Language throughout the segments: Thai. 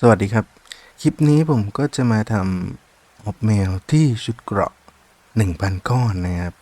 สวัสดีครับ คลิปนี้ผมก็จะมาทำอบเมลที่ชุดเกราะ 1,000 ก้อนนะครับ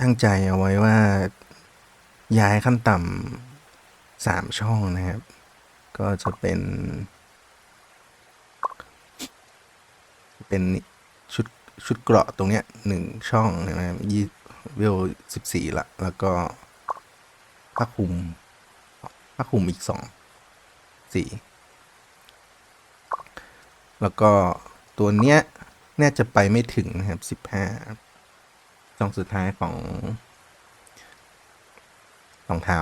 ตั้งใจเอาไว้ว่าย้ายขั้นต่ำสามช่องนะครับ ก็จะเป็น เป็นชุดชุดเกราะตรงเนี้ยหนึ่งช่องนะครับยี่เวลสิบสี่ละ แล้วก็ผ้าคลุมผ้าคลุมอีกสองสี่ แล้วก็ตัวเนี้ยน่าจะไปไม่ถึงนะครับสิบห้าช่องสุดท้ายของรองเท้า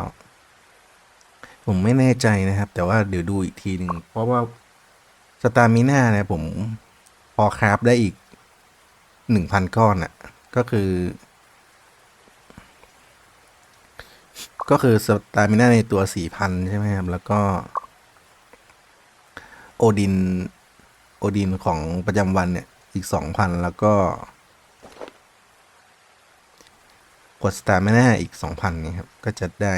ผมไม่แน่ใจนะครับ แต่ว่าเดี๋ยวดูอีกทีหนึ่งเพราะว่าสตามิน่านี่ยผมพอคราฟได้อีกหนึ่งพันก้อนอะ่ะ ก็คือ ก็คือสตามิน่าในตัวสี่พันใช่ไหมครับ แล้วก็ โอดิน โอดินของประจำวันเนี่ย อีกสองพันแล้วก็กดสตาร์ไม่น่าอีกสองพันนี่ครับ ก็จะได้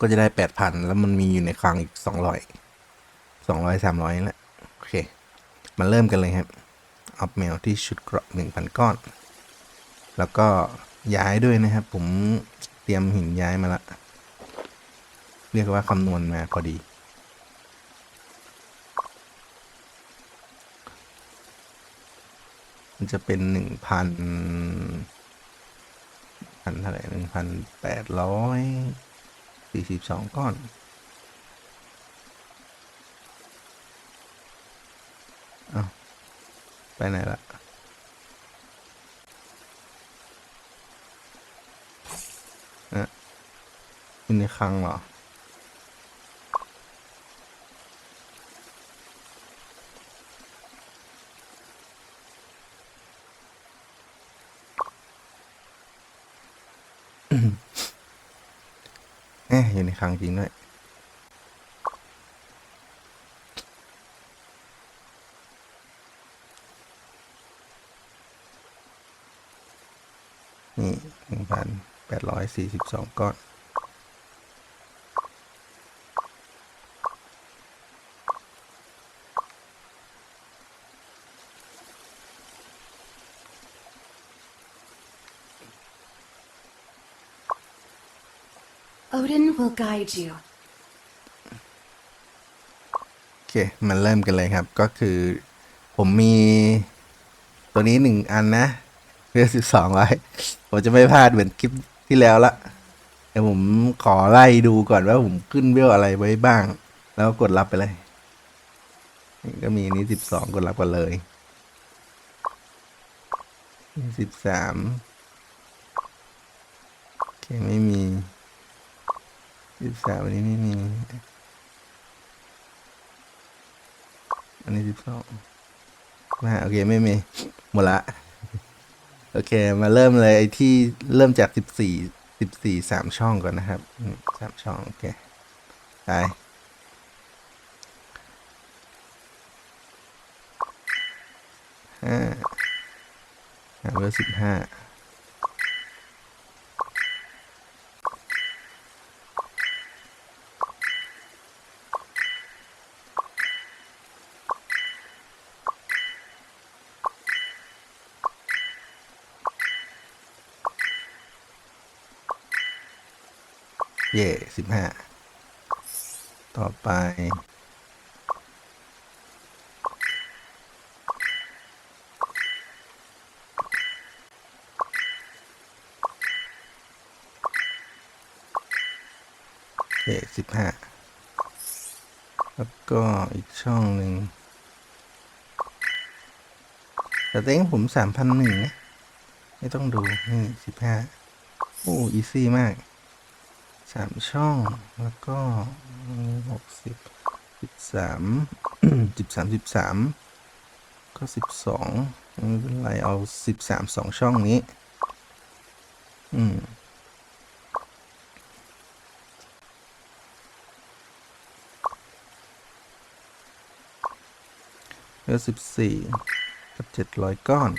ก็จะได้แปดพันแล้วมันมีอยู่ในคลังอีกสองร้อยสองร้อยสามร้อยแหละโอเค มาเริ่มกันเลยครับ อัพเมลที่ชุดเกราะหนึ่งพันก้อน แล้วก็ย้ายด้วยนะครับ ผมเตรียมหินย้ายมาละ เรียกว่าคำนวณมาพอดี มันจะเป็นหนึ่งพันพันเท่าไหร่หนึ่งพันแปดร้อยสี่สิบสองก้อนเอาไปไหนละอะอยู่ในคลังเหรอ อยู่ในคลังจริงด้วยนี่หนึ่งพันแปดร้อยสี่สิบสองก้อน Odin will guide you. โอเคมาเริ่มกันเลยครับ ก็คือผมมีตัวนี้หนึ่งอันนะเพื่อสิบสองไว้ ผมจะไม่พลาดเหมือนคลิปที่แล้วละเดี๋ยวผมขอไล่ดูก่อนว่าผมขึ้นเวลอะไรไว้บ้าง แล้วกดรับไปเลยนี่ก็มีอันนี้สิบสองกดรับกันเลยสิบสามโอเคไม่มี ยี่สิบสามอันนี้ไม่มี อันนี้สิบสองมาโอเคไม่มี หมดละ โอเค มาเริ่มเลยไอ้ที่เริ่มจากสิบสี่สิบสี่สามช่องก่อนนะครับสามช่อง โอเค ไปห้าหาเบอร์สิบห้า เย่สิบห้าต่อไป เย่สิบห้าแล้วก็อีกช่องหนึ่งแต่เต้งผมสามพันหนึ่งนะ ไม่ต้องดู นี่สิบห้าโอ้ อีซี่มากามช่อง แล้วก็หกสิบสิบสามสิบสามสิบสามก็สิบสองไม่เป็นไรเอาสิบสามสองช่องนี้ อืมเหลือสิบสี่กับเจ็ดร้อยก้อน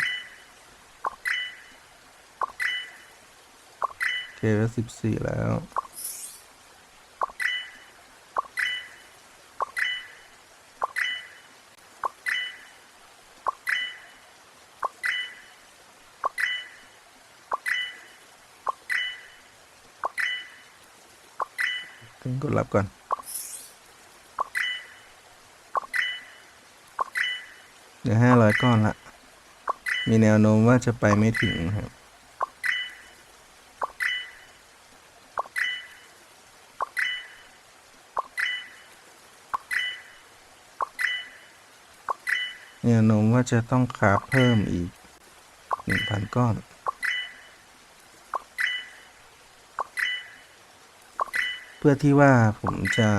โอเคเหลือสิบสี่แล้ว กดรับก่อน เหลือห้าร้อยก้อนละ มีแนวโน้มว่าจะไปไม่ถึงครับแนวโน้มว่าจะต้องคาฟเพิ่มอีกหนึ่งพันก้อน พื่อที่ว่าผมจะ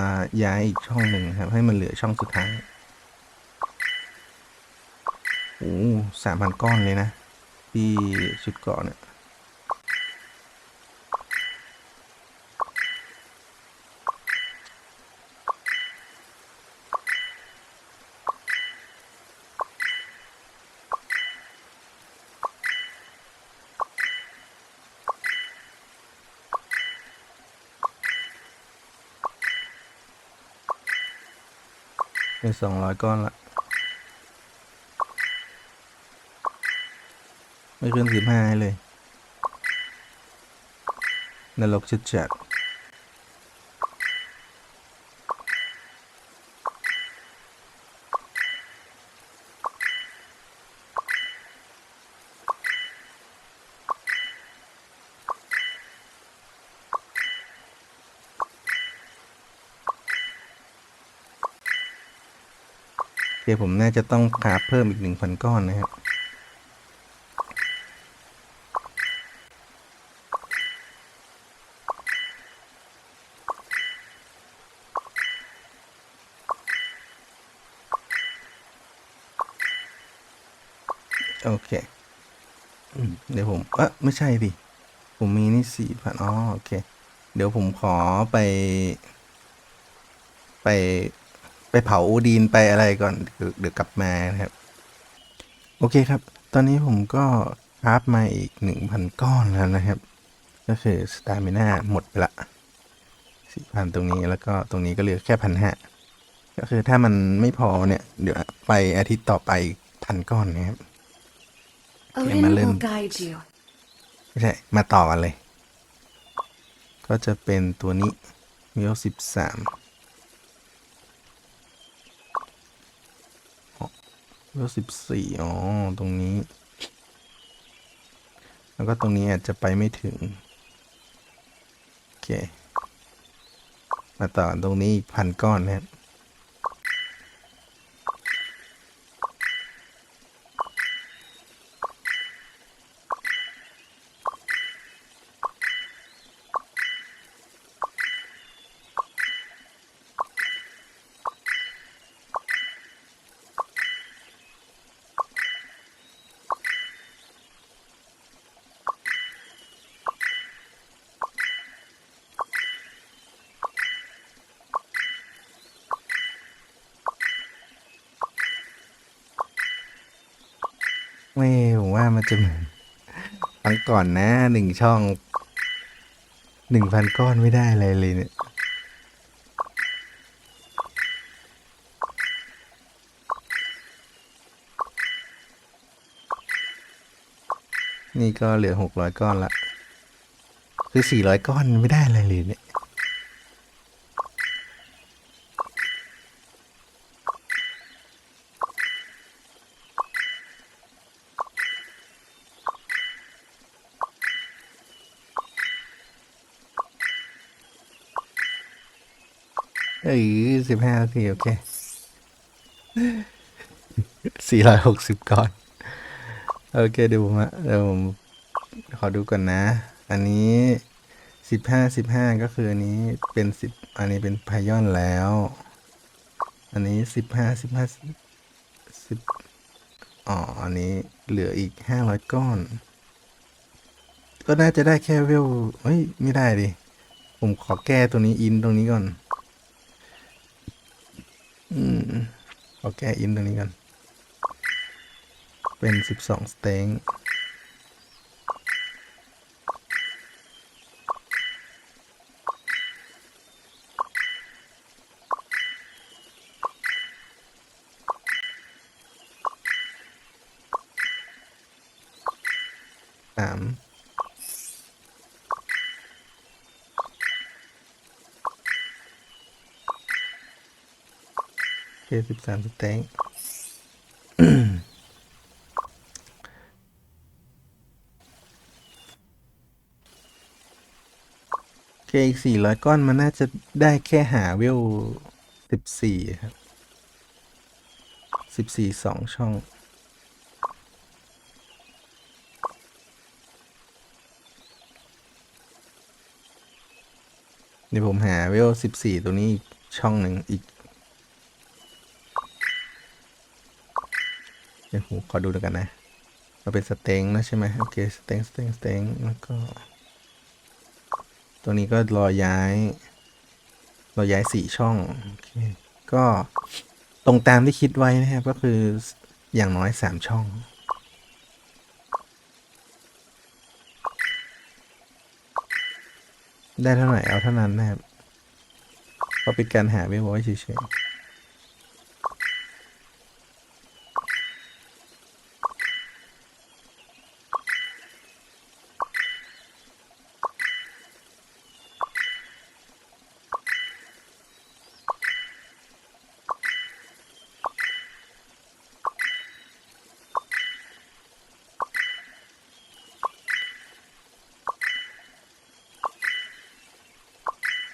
ย้ายอีกช่องหนึ่งครับ ให้มันเหลือช่องสุดท้ายโอ้สามพันก้อนเลยนะ ที่ชุดเกาะเนี่ย สองร้อยก้อนละ ไม่ขึ้นสิบห้าให้เลยนรกชัดจั ดโอเคผมน่าจะต้องคาเพิ่มอีกหนึ่งพันก้อนนะครับโอเคอเดี๋ยวผมเออไม่ใช่ดิผมมีนี่สี่พันอ๋อโอเค เดี๋ยวผมขอไป ไป ไปเผาอูดีนไปอะไรก่อนเดี๋ยวกลับมานะครับ โอเคครับ ตอนนี้ผมก็คราฟมาอีกหนึ่งพันก้อนแล้วนะครับ ก็คือสตามิน่าหมดไปละสี่พันตรงนี้แล้วก็ตรงนี้ก็เหลือแค่พันห้าก็คือถ้ามันไม่พอเนี่ย เดี๋ยวไปอาทิตย์ต่อไปพันก้อนนะครับ Odin Malin. will guide you. ไม่ใช่มาต่อกันเลย ก็จะเป็นตัวนี้มิโอสิบสาม ก็สิบสี่อ๋อ ตรงนี้ แล้วก็ตรงนี้อาจจะไปไม่ถึง โอเค มาต่อตรงนี้อีกพันก้อนนะครับ ไม่ผม ว่ามันจะเหมือนครั้งก่อนนะหนึ่งช่องหนึ่งพันก้อนไม่ได้อะไรเลยเนี่ยนี่ก็เหลือหกร้อยก้อนละ คือสี่ร้อยก้อนไม่ได้อะไรเลยเนี่ย เออสิบห้านาทีโอเคสี่ร้อยหกสิบก้อน โอเคเดี๋ยวผมอะเดี๋ยวผมขอดูก่อนนะ อันนี้สิบห้าสิบห้าก็คืออันนี้เป็นสิบอันนี้เป็นพายอนแล้ว อันนี้สิบห้าสิบห้าสิบอ๋อ อันนี้เหลืออีกห้าร้อยก้อน ก็น่าจะได้แค่เวลเฮ้ย ไม่ได้ดิ ผมขอแก้ตัวนี้อินตรงนี้ก่อน อืมขอแก้อินตรงนี้ก่อนเป็นสิบสองสเต็ง เคสิบสามสเต็งโอเคอีกสี่ร้อยก้อนมันน่าจะได้แค่หาเวลสิบสี่ครับสิบสี่สองช่อง เดี๋ยวผมหาเวลสิบสี่ตัวนี้อีกช่องหนึ่งอีก เดี๋ยวผมขอดูแล้วกันนะเราเป็นสเต็งนะใช่ไหมโอเคสเต็งสเต็งสเต็งแล้วก็ตัวนี้ก็รอย้าย รอย้ายสี่ช่องโอเคก็ตรงตามที่คิดไว้นะครับ ก็คืออย่างน้อยสามช่องได้เท่าไหร่เอาเท่านั้นนะครับเพราะเป็นการหาเวลไว้เฉยๆ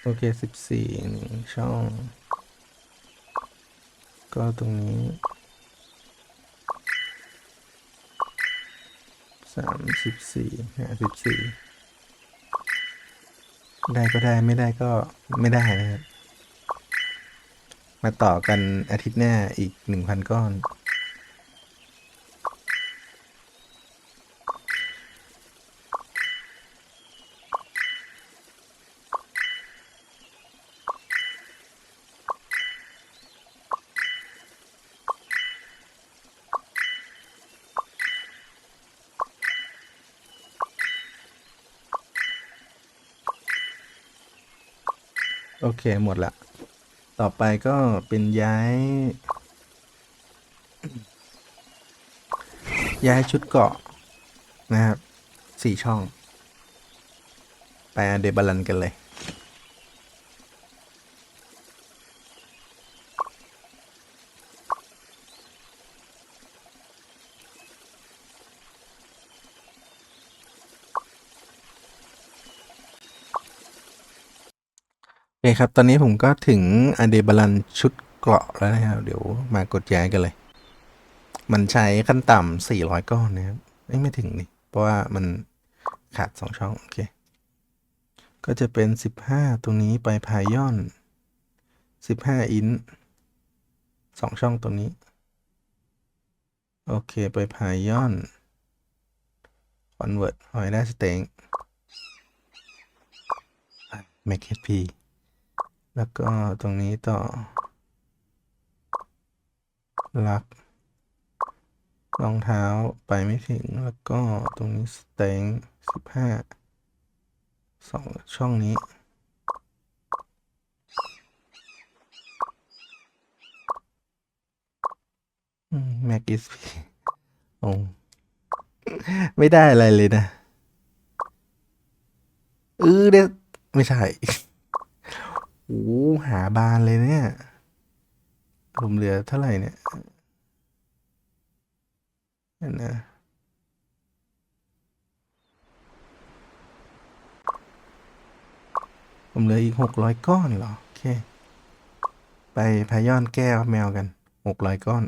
โอเคสิบสี่หนึ่งช่อง ก็ตรงนี้สามสิบสี่ห้าสิบสี่ได้ก็ได้ไม่ได้ก็ไม่ได้นะครับ มาต่อกันอาทิตย์หน้าอีกหนึ่งพันก้อน โอเคหมดละ ต่อไปก็เป็นย้าย ย้ายชุดเกาะนะครับสี่ช่อง ไปอเดบาลันกันเลย คครับ ตอนนี้ผมก็ถึงอเดบาลันชุดเกราะแล้วนะครับ เดี๋ยวมากดย้ายกันเลย มันใช้ขั้นต่ำสี่ร้อยก้อนนะครับเอ้ยไม่ถึงนี่ เพราะว่ามันขาดสองช่อง โอเค ก็จะเป็นสิบห้าตรงนี้ไปพายอนสิบห้าอินสองช่องตรงนี้ โอเค ไปพายอนคอนเวิร์ตหอยได้สเต็งแมคเฮดพี แล้วก็ตรงนี้ต่อ ลัก รองเท้าไปไม่ถึง แล้วก็ตรงนี้สเต็งสิบห้าสองช่องนี้ แม็กอิสพีโอ้ไม่ได้อะไรเลยนะ เออเด็ดไม่ใช่ โอ้หาบานเลยเนี่ยผมเหลือเท่าไหร่เนี่ยนั่นนะผมเหลืออีกหกร้อยก้อนเหรอ โอเค ไปพายอนแก้วแมวกันหกร้อยก้อน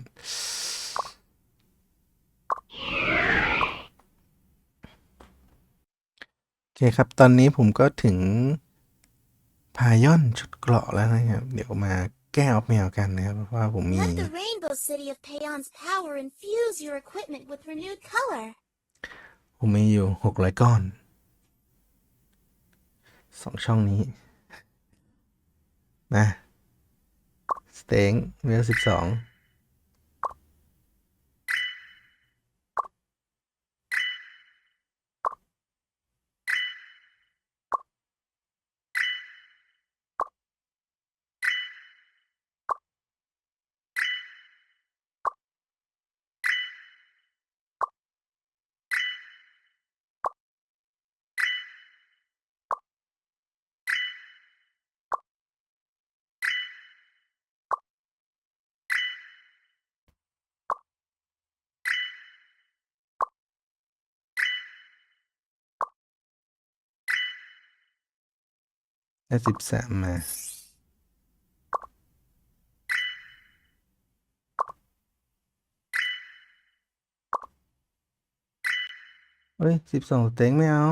โอเคครับ ตอนนี้ผมก็ถึง พายอนชุดเกราะแล้วนะครับ เดี๋ยวมาแก้ออฟแมวกันนะครับเพราะว่าผมมี Let the Rainbow City of Payon's power infuse your equipment with renewed color. ผมมีอยู่หกร้อยก้อนสองช่องนี้ มา สเต็งเวลสิบสอง ได้สิบสามมาเฮ้ยสิบสองเต็งไม่เอา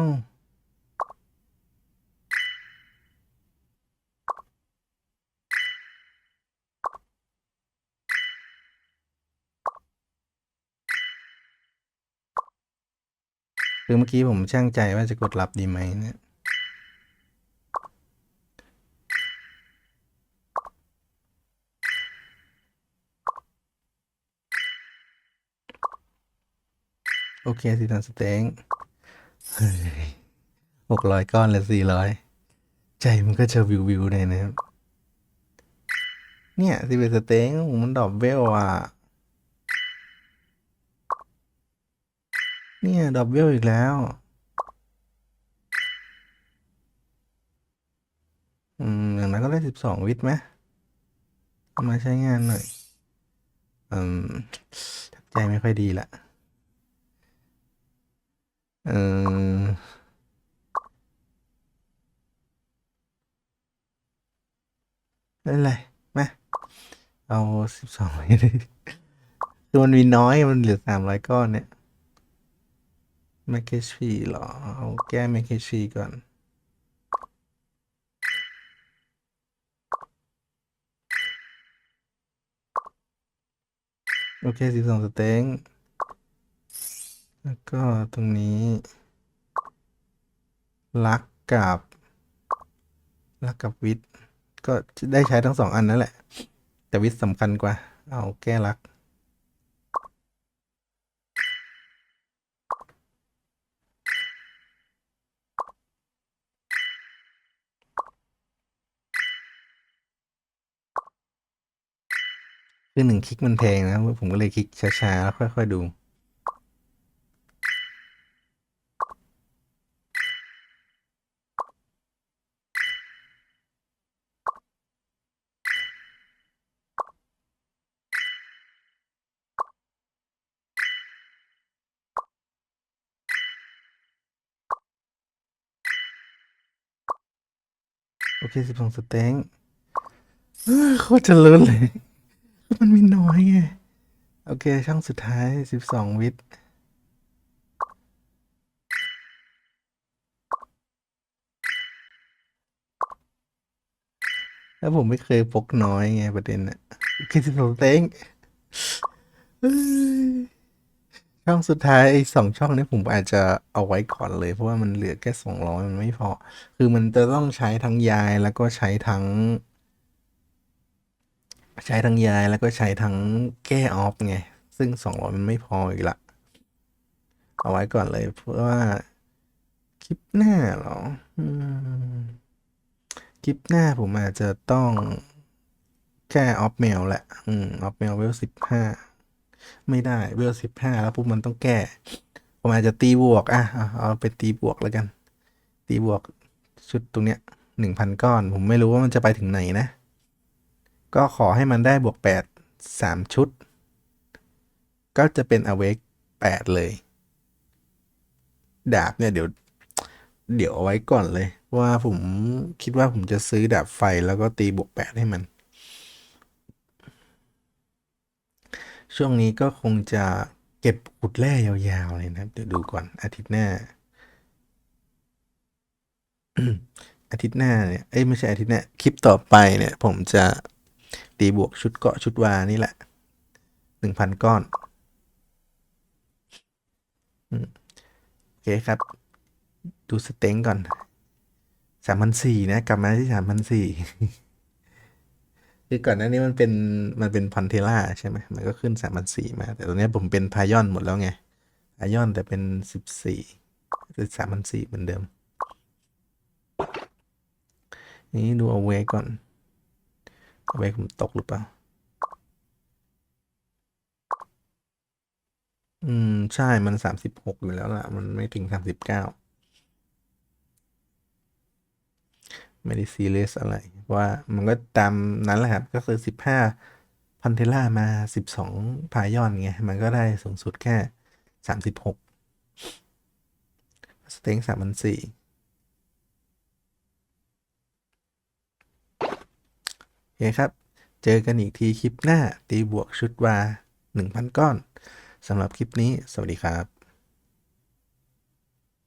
คือเมื่อกี้ผมช่างใจว่าจะกดรับดีไหมเนี่ย โอเคสิตันสเต็งเฮ้ยหกร้อยก้อนเหรือสี่ร้อยใจมันก็จะวิววิวเลยนะครับ เนี่ยสิเป็นสเต็งมันดรอปเวลอะ เนี่ยดรอปเวลอีกแล้วอืมอย่างนั้นก็ได้สิบสองวิทไหมมาใช้งานหน่อย อืมใจไม่ค่อยดีละ เออไม่เป็นไรมาเอาสิบสองวิทย์คือมันมีน้อยมันเหลือสามร้อยก้อนเนี่ยแมคเคชีเหรอ เอาแก้แมคเคชีก่อนโอเคสิบสองสเต็ง แล้วก็ตรงนี้ ลักกับลักกับวิทย์ก็ได้ใช้ทั้งสองอันนั่นแหละ แต่วิทย์สำคัญกว่า เอาแก้ลัก คือหนึ่งคลิกมันแพงนะ ผมก็เลยคลิกช้าๆ แล้วค่อย ๆ ดู โอเคสิบสองสเต็งเอ้อโคตรเจริญเลย มันมีน้อยไง โอเค ช่องสุดท้ายสิบสองวิทย์แล้วผมไม่เคยพกน้อยไงประเด็นอะโอเคสิบสองเต็ง ช่องสุดท้ายไอ้สองช่องนี้ผมอาจจะเอาไว้ก่อนเลย เพราะว่ามันเหลือแค่สองร้อยมันไม่พอ คือมันจะต้องใช้ทั้งยายแล้วก็ใช้ทั้ง ใช้ทั้งยายแล้วก็ใช้ทั้งแก้ออฟไง ซึ่งสองร้อยมันไม่พออีกละเอาไว้ก่อนเลย เพราะว่าคลิปหน้าหรอคลิปหน้าผมอาจจะต้องแก้ออฟเมลแหละ อืมออฟเมลเวลสิบห้า ไม่ได้เวลสิบห้าแล้วปุ๊บมันต้องแก้ ผมอาจจะตีบวกอะเอาเอาไปตีบวกแล้วกัน ตีบวกชุดตรงเนี้ยหนึ่งพันก้อน ผมไม่รู้ว่ามันจะไปถึงไหนนะ ก็ขอให้มันได้บวกแปดสามชุด ก็จะเป็น awake แปดเลย ดาบเนี่ยเดี๋ยว เดี๋ยวเอาไว้ก่อนเลย ว่าผมคิดว่าผมจะซื้อดาบไฟแล้วก็ตีบวกแปดให้มัน ช่วงนี้ก็คงจะเก็บขุดแร่ยาวๆเลยนะครับ เดี๋ยวดูก่อนอาทิตย์หน้า อาทิตย์หน้าเนี่ยเอ้ยไม่ใช่อาทิตย์หน้าคลิปต่อไปเนี่ย ผมจะตีบวกชุดเกาะชุดวานี่แหละหนึ่งพันก้อนโอเคครับ ดูสเต็งก่อนสามพันสี่นะ กลับมาที่สามพันสี่ คือก่อนหน้านี้มันเป็นมันเป็นพันเทล่าใช่ไหมมันก็ขึ้นสามพันสี่มา แต่ตอนนี้ผมเป็นพายอนหมดแล้วไงพายอนแต่เป็นสิบสี่หรือสามพันสี่เหมือนเดิม นี่ดูเอาไว้ก่อนเอาไว้ผมตกหรือเปล่า อืม ใช่มันสามสิบหกอยู่แล้วล่ะ มันไม่ถึงสามสิบเก้า ไม่ได้ซีเรียสอะไร ว่ามันก็ตามนั้นแหละครับ ก็คือสิบห้าพันเทล่ามาสิบสองพายอนไง มันก็ได้สูงสุดแค่สามสิบหกสเต็งสามพันสี่โอเคครับ เจอกันอีกทีคลิปหน้า ตีบวกชุดวา 1,000 ก้อน สำหรับคลิปนี้ สวัสดีครับ